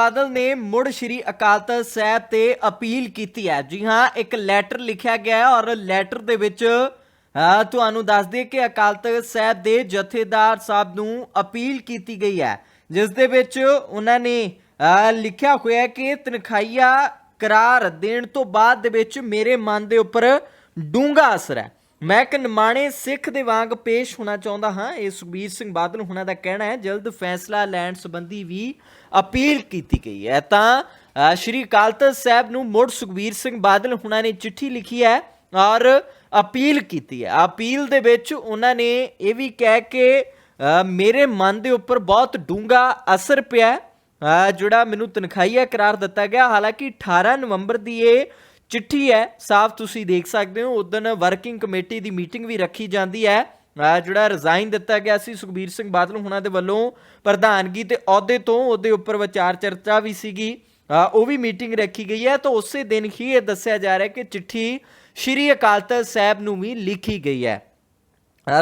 ਬਾਦਲ ਨੇ ਮੁੜ ਸ਼੍ਰੀ ਅਕਾਲ ਤਖਤ ਸਾਹਿਬ ਤੇ ਅਪੀਲ ਕੀਤੀ ਹੈ। ਜੀ ਹਾਂ, ਇੱਕ ਲੈਟਰ ਲਿਖਿਆ ਗਿਆ ਹੈ ਔਰ ਲੈਟਰ ਦੇ ਵਿੱਚ ਤੁਹਾਨੂੰ ਦੱਸ ਦਈਏ ਕਿ ਅਕਾਲ ਤਖਤ ਸਾਹਿਬ ਦੇ ਜਥੇਦਾਰ ਸਾਹਿਬ ਨੂੰ ਅਪੀਲ ਕੀਤੀ ਗਈ ਹੈ। ਜਿਸ ਦੇ ਵਿੱਚ ਉਹਨਾਂ ਨੇ ਲਿਖਿਆ ਹੋਇਆ ਹੈ ਕਿ ਤਨਖਾਈਆ ਕਰਾਰ ਦੇਣ ਤੋਂ ਬਾਅਦ ਦੇ ਵਿੱਚ ਮੇਰੇ ਮਨ ਦੇ ਉੱਪਰ ਡੂੰਘਾ ਅਸਰ ਹੈ। ਮੈਂ ਇੱਕ ਨਿਮਾਣੇ ਸਿੱਖ ਦੇ ਵਾਂਗ ਪੇਸ਼ ਹੋਣਾ ਚਾਹੁੰਦਾ ਹਾਂ। ਇਹ ਸੁਖਬੀਰ ਸਿੰਘ ਬਾਦਲ ਹੁਣਾਂ ਦਾ ਕਹਿਣਾ ਹੈ, ਜਲਦ ਫੈਸਲਾ ਲੈਣ ਸੰਬੰਧੀ ਵੀ ਅਪੀਲ ਕੀਤੀ ਗਈ ਹੈ। ਤਾਂ ਸ਼੍ਰੀ ਅਕਾਲ ਤਖਤ ਸਾਹਿਬ ਨੂੰ ਮੁੜ ਸੁਖਬੀਰ ਸਿੰਘ ਬਾਦਲ ਹੁਣਾਂ ਨੇ ਚਿੱਠੀ ਲਿਖੀ ਹੈ ਔਰ ਅਪੀਲ ਕੀਤੀ ਹੈ। ਅਪੀਲ ਦੇ ਵਿੱਚ ਉਹਨਾਂ ਨੇ ਇਹ ਵੀ ਕਹਿ ਕਿ ਮੇਰੇ ਮਨ ਦੇ ਉੱਪਰ ਬਹੁਤ ਡੂੰਘਾ ਅਸਰ ਪਿਆ ਜਿਹੜਾ ਮੈਨੂੰ ਤਨਖਾਹੀਆ ਕਰਾਰ ਦਿੱਤਾ ਗਿਆ। ਹਾਲਾਂਕਿ 18 ਨਵੰਬਰ ਦੀ ਇਹ ਚਿੱਠੀ ਹੈ, ਸਾਫ਼ ਤੁਸੀਂ ਦੇਖ ਸਕਦੇ ਹੋ। ਉਦੋਂ ਵਰਕਿੰਗ ਕਮੇਟੀ ਦੀ ਮੀਟਿੰਗ ਵੀ ਰੱਖੀ ਜਾਂਦੀ ਹੈ। ਜਿਹੜਾ ਰਿਜ਼ਾਈਨ ਦਿੱਤਾ ਗਿਆ ਸੀ ਸੁਖਬੀਰ ਸਿੰਘ ਬਾਦਲ, ਹੁਣਾਂ ਦੇ ਵੱਲੋਂ ਪ੍ਰਧਾਨਗੀ ਤੇ ਅਹੁਦੇ ਤੋਂ ਉਹਦੇ ਉੱਪਰ ਵਿਚਾਰ ਚਰਚਾ ਵੀ ਸੀਗੀ। ਉਹ ਵੀ ਮੀਟਿੰਗ ਰੱਖੀ ਗਈ ਹੈ। ਤਾਂ ਉਸੇ ਦਿਨ ਹੀ ਇਹ ਦੱਸਿਆ ਜਾ ਰਿਹਾ ਕਿ ਚਿੱਠੀ ਸ਼੍ਰੀ ਅਕਾਲ ਤਖਤ ਸਾਹਿਬ ਨੂੰ ਵੀ ਲਿਖੀ ਗਈ ਹੈ।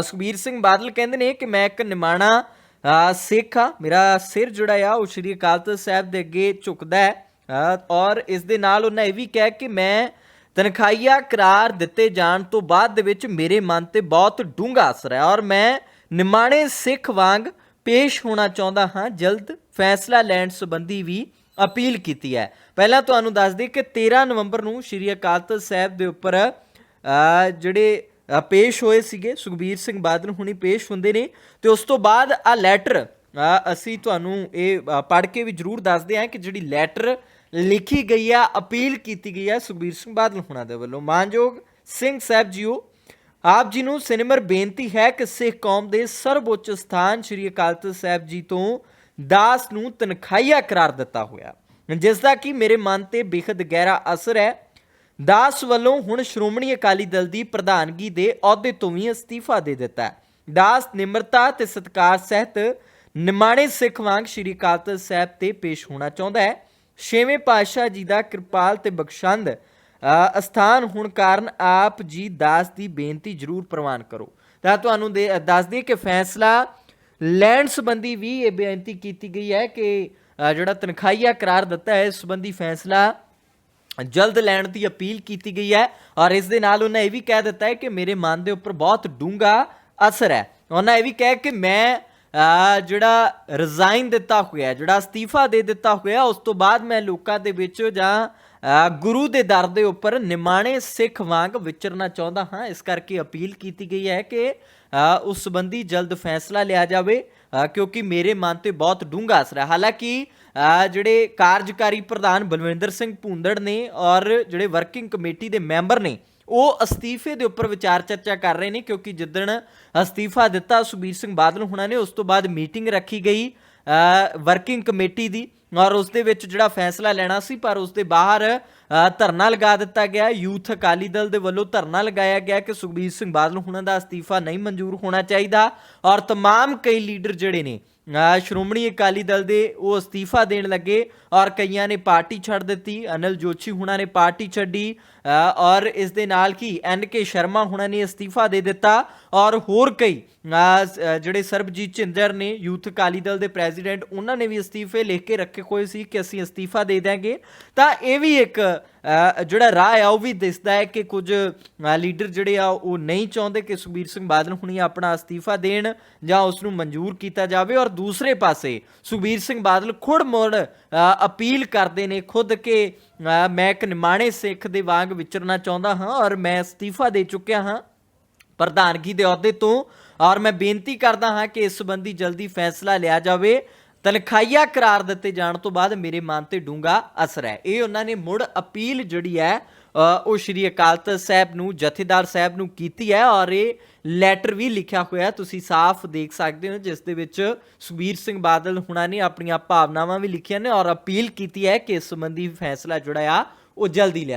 ਸੁਖਬੀਰ ਸਿੰਘ ਬਾਦਲ ਕਹਿੰਦੇ ਨੇ ਕਿ ਮੈਂ ਇੱਕ ਨਿਮਾਣਾ ਸਿੱਖ ਆ ਮੇਰਾ ਸਿਰ ਜਿਹੜਾ ਆ, ਉਹ ਸ਼੍ਰੀ ਅਕਾਲ ਤਖਤ ਸਾਹਿਬ ਦੇ ਅੱਗੇ ਝੁਕਦਾ ਹੈ। ਔਰ ਇਸ ਦੇ ਨਾਲ ਉਹਨਾਂ ਇਹ ਵੀ ਕਿਹਾ ਕਿ ਮੈਂ ਤਨਖਾਹੀਆ ਕਰਾਰ ਦਿੱਤੇ ਜਾਣ ਤੋਂ ਬਾਅਦ ਦੇ ਵਿੱਚ ਮੇਰੇ ਮਨ ਤੇ ਬਹੁਤ ਡੂੰਘਾ ਅਸਰ ਹੈ ਔਰ ਮੈਂ ਨਿਮਾਣੇ ਸਿੱਖ ਵਾਂਗ ਪੇਸ਼ ਹੋਣਾ ਚਾਹੁੰਦਾ ਹਾਂ, ਜਲਦ ਫੈਸਲਾ ਲੈਣ ਸੰਬੰਧੀ ਵੀ ਅਪੀਲ ਕੀਤੀ ਹੈ। ਪਹਿਲਾਂ ਤੁਹਾਨੂੰ ਦੱਸ ਦਈਏ ਕਿ 13 ਨਵੰਬਰ ਨੂੰ ਸ਼੍ਰੀ ਅਕਾਲ ਤਖਤ ਸਾਹਿਬ ਦੇ ਉੱਪਰ ਜਿਹੜੇ ਪੇਸ਼ ਹੋਏ ਸੀਗੇ, ਸੁਖਬੀਰ ਸਿੰਘ ਬਾਦਲ ਹੁਣੀ ਪੇਸ਼ ਹੁੰਦੇ ਨੇ ਤੇ ਉਸ ਤੋਂ ਬਾਅਦ ਆ ਲੈਟਰ ਅਸੀਂ ਤੁਹਾਨੂੰ ਇਹ ਪੜ੍ਹ ਕੇ ਵੀ ਜਰੂਰ ਦੱਸਦੇ ਹਾਂ ਕਿ ਜਿਹੜੀ ਲੈਟਰ ਲਿਖੀ ਗਈ ਆ, ਅਪੀਲ ਕੀਤੀ ਗਈ ਆ ਸੁਖਬੀਰ ਸਿੰਘ ਬਾਦਲ ਹੁਣਾਂ ਦੇ ਵੱਲੋਂ। ਮਾਨਯੋਗ ਸਿੰਘ ਸਾਹਿਬ ਜੀਓ, ਆਪ ਜੀ ਨੂੰ ਸਿਨੇਮਰ ਬੇਨਤੀ ਹੈ ਕਿ ਸਿੱਖ ਕੌਮ ਦੇ ਸਰਵਉੱਚ ਸਥਾਨ ਸ੍ਰੀ ਅਕਾਲ ਤਖਤ ਸਾਹਿਬ ਜੀ ਤੋਂ ਦਾਸ ਨੂੰ ਤਨਖਾਹੀਆ ਕਰਾਰ ਦਿੱਤਾ ਹੋਇਆ। ਜਿਸ ਦਾ ਕਿ ਮੇਰੇ ਮਨ ਤੇ ਬੇਖਦ ਗਹਿਰਾ ਅਸਰ ਹੈ। ਦਾਸ ਵੱਲੋਂ ਹੁਣ ਸ਼੍ਰੋਮਣੀ ਅਕਾਲੀ ਦਲ ਦੀ ਪ੍ਰਧਾਨਗੀ ਦੇ ਅਹੁਦੇ ਤੋਂ ਵੀ ਅਸਤੀਫਾ ਦੇ ਦਿੱਤਾ ਹੈ। ਦਾਸ ਨਿਮਰਤਾ ਤੇ ਸਤਿਕਾਰ ਸਹਿਤ ਨਿਮਾਣੇ ਸਿੱਖ ਵਾਂਗ ਸ੍ਰੀ ਅਕਾਲ ਤਖਤ ਸਾਹਿਬ ਤੇ ਪੇਸ਼ ਹੋਣਾ ਚਾਹੁੰਦਾ ਹੈ। ਛੇਵੇਂ ਪਾਤਸ਼ਾਹ ਜੀ ਦਾ ਕਿਰਪਾਲ ਤੇ ਬਖਸ਼ੰਦ ਅਸਥਾਨ ਹੋਣ ਕਾਰਨ ਆਪ ਜੀ ਦਾਸ ਦੀ ਬੇਨਤੀ ਜ਼ਰੂਰ ਪ੍ਰਵਾਨ ਕਰੋ। ਤਾਂ ਤੁਹਾਨੂੰ ਦੇ ਦੱਸ ਦਈਏ ਕਿ ਫੈਸਲਾ ਲੈਣ ਸੰਬੰਧੀ ਵੀ ਇਹ ਬੇਨਤੀ ਕੀਤੀ ਗਈ ਹੈ ਕਿ ਜਿਹੜਾ ਤਨਖਾਹੀਆ ਕਰਾਰ ਦਿੱਤਾ ਹੈ, ਇਸ ਸੰਬੰਧੀ ਫੈਸਲਾ ਜਲਦ ਲੈਣ ਦੀ ਅਪੀਲ ਕੀਤੀ ਗਈ ਹੈ ਔਰ ਇਸ ਦੇ ਨਾਲ ਉਹਨਾਂ ਇਹ ਵੀ ਕਹਿ ਦਿੱਤਾ ਹੈ ਕਿ ਮੇਰੇ ਮਨ ਦੇ ਉੱਪਰ ਬਹੁਤ ਡੂੰਘਾ ਅਸਰ ਹੈ। ਉਹਨਾਂ ਇਹ ਵੀ ਕਹਿ ਕਿ ਮੈਂ ਜਿਹੜਾ ਰਿਜ਼ਾਈਨ ਦਿੱਤਾ ਹੋਇਆ, ਜਿਹੜਾ ਅਸਤੀਫਾ ਦੇ ਦਿੱਤਾ ਹੋਇਆ, ਉਸ ਤੋਂ ਬਾਅਦ ਮੈਂ ਲੋਕਾਂ ਦੇ ਵਿੱਚ ਜਾਂ ਗੁਰੂ ਦੇ ਦਰ ਦੇ ਉੱਪਰ ਨਿਮਾਣੇ ਸਿੱਖ ਵਾਂਗ ਵਿਚਰਨਾ ਚਾਹੁੰਦਾ ਹਾਂ। ਇਸ ਕਰਕੇ ਅਪੀਲ ਕੀਤੀ ਗਈ ਹੈ ਕਿ ਉਸ ਸੰਬੰਧੀ ਜਲਦ ਫੈਸਲਾ ਲਿਆ ਜਾਵੇ ਕਿਉਂਕਿ ਮੇਰੇ ਮਨ ਤੇ ਬਹੁਤ ਡੂੰਘਾ ਅਸਰ ਹੈ। ਹਾਲਾਂਕਿ ਜਿਹੜੇ ਕਾਰਜਕਾਰੀ ਪ੍ਰਧਾਨ ਬਲਵਿੰਦਰ ਸਿੰਘ ਭੂੰਦੜ ਨੇ ਔਰ ਜਿਹੜੇ ਵਰਕਿੰਗ ਕਮੇਟੀ ਦੇ ਮੈਂਬਰ ਨੇ ਉਹ ਅਸਤੀਫੇ ਦੇ ਉੱਪਰ ਵਿਚਾਰ ਚਰਚਾ ਕਰ ਰਹੇ ਨੇ ਕਿਉਂਕਿ ਜਿੱਦਣ ਅਸਤੀਫਾ ਦਿੱਤਾ ਸੁਬੀਰ ਸਿੰਘ ਬਾਦਲ ਹੁਣਾਂ ਨੇ ਉਸ ਤੋਂ ਬਾਅਦ ਮੀਟਿੰਗ ਰੱਖੀ ਗਈ ਵਰਕਿੰਗ ਕਮੇਟੀ ਦੀ ਔਰ ਉਸ ਦੇ ਵਿੱਚ ਜਿਹੜਾ ਫੈਸਲਾ ਲੈਣਾ ਸੀ ਪਰ ਉਸ ਦੇ ਬਾਹਰ ਅ, ਧਰਨਾ ਲਗਾ ਦਿੱਤਾ ਗਿਆ ਯੂਥ ਅਕਾਲੀ ਦਲ ਦੇ ਵੱਲੋਂ ਧਰਨਾ ਲਗਾਇਆ ਗਿਆ ਕਿ ਸੁਖਬੀਰ ਸਿੰਘ ਬਾਦਲ ਹੁਣਾਂ ਦਾ ਅਸਤੀਫਾ ਨਹੀਂ ਮਨਜ਼ੂਰ ਹੋਣਾ ਚਾਹੀਦਾ ਔਰ तमाम ਕਈ ਲੀਡਰ ਜਿਹੜੇ ਨੇ ਅ, ਸ਼੍ਰੋਮਣੀ ਅਕਾਲੀ ਦਲ ਦੇ ਉਹ ਅਸਤੀਫਾ ਦੇਣ ਲੱਗੇ ਔਰ ਕਈਆਂ ਨੇ ਪਾਰਟੀ ਛੱਡ ਦਿੱਤੀ, ਅਨਿਲ ਜੋਸ਼ੀ ਹੁਣਾਂ ਨੇ ਪਾਰਟੀ ਛੱਡੀ ਔਰ ਇਸ ਦੇ ਨਾਲ ਹੀ ਐਨ ਕੇ ਸ਼ਰਮਾ ਹੁਣਾਂ ਨੇ ਅਸਤੀਫਾ ਦੇ ਦਿੱਤਾ ਔਰ ਹੋਰ ਕਈ ਜਿਹੜੇ ਸਰਬਜੀਤ ਝਿੰਦਰ ਨੇ ਯੂਥ ਅਕਾਲੀ ਦਲ ਦੇ ਪ੍ਰੈਜ਼ੀਡੈਂਟ, ਉਹਨਾਂ ਨੇ ਵੀ ਅਸਤੀਫੇ ਲਿਖ ਕੇ ਰੱਖੇ ਹੋਏ ਸੀ ਕਿ ਅਸੀਂ ਅਸਤੀਫਾ ਦੇ ਦਾਂਗੇ ਤਾਂ ਇਹ ਵੀ ਇੱਕ ਜਿਹੜਾ ਰਾਹ ਆ, ਉਹ ਵੀ ਦਿਸਦਾ ਹੈ ਕਿ ਕੁਝ ਲੀਡਰ ਜਿਹੜੇ ਆ, ਉਹ ਨਹੀਂ ਚਾਹੁੰਦੇ ਕਿ ਸੁਖਬੀਰ ਸਿੰਘ ਬਾਦਲ ਹੁਣੀ ਆਪਣਾ ਅਸਤੀਫਾ ਦੇਣ ਜਾਂ ਉਸ ਨੂੰ ਮਨਜ਼ੂਰ ਕੀਤਾ ਜਾਵੇ। ਔਰ ਦੂਸਰੇ ਪਾਸੇ, ਸੁਖਬੀਰ ਸਿੰਘ ਬਾਦਲ ਖੁੜ ਮੁੜ ਅਪੀਲ ਕਰਦੇ ਨੇ ਖੁਦ ਕਿ ਮੈਂ ਇੱਕ ਨਿਮਾਣੇ ਸਿੱਖ ਦੇ ਵਾਂਗ ਵਿਚਰਨਾ ਚਾਹੁੰਦਾ ਹਾਂ ਔਰ ਮੈਂ ਅਸਤੀਫਾ ਦੇ ਚੁੱਕਿਆ ਹਾਂ ਪ੍ਰਧਾਨਗੀ ਦੇ ਅਹੁਦੇ ਤੋਂ। ਔਰ ਮੈਂ ਬੇਨਤੀ ਕਰਦਾ ਹਾਂ ਕਿ ਇਸ ਸੰਬੰਧੀ ਜਲਦੀ ਫੈਸਲਾ ਲਿਆ ਜਾਵੇ। ਤਨਖਾਈਆ ਕਰਾਰ ਦਿੱਤੇ ਜਾਣ ਤੋਂ ਬਾਅਦ ਮੇਰੇ ਮਨ ਤੇ ਡੂੰਗਾ ਅਸਰ ਹੈ। ਇਹ ਉਹਨਾਂ ਨੇ ਮੁੜ ਅਪੀਲ ਜਿਹੜੀ ਹੈ ਉਹ ਸ਼੍ਰੀ ਅਕਾਲ ਤਖਤ ਸਾਹਿਬ ਨੂੰ, ਜਥੇਦਾਰ ਸਾਹਿਬ ਨੂੰ ਕੀਤੀ ਹੈ ਔਰ ਇਹ ਲੈਟਰ ਵੀ ਲਿਖਿਆ ਹੋਇਆ ਤੁਸੀਂ ਸਾਫ਼ ਦੇਖ ਸਕਦੇ ਹੋ ਜਿਸ ਦੇ ਵਿੱਚ ਸੁਖਬੀਰ ਸਿੰਘ ਬਾਦਲ ਹੁਣਾਂ ਨੇ ਆਪਣੀਆਂ ਭਾਵਨਾਵਾਂ ਵੀ ਲਿਖੀਆਂ ਨੇ ਔਰ ਅਪੀਲ ਕੀਤੀ ਹੈ ਕਿ ਇਸ ਸੰਬੰਧੀ ਫੈਸਲਾ ਜਿਹੜਾ ਆ, ਉਹ ਜਲਦੀ ਲਿਆ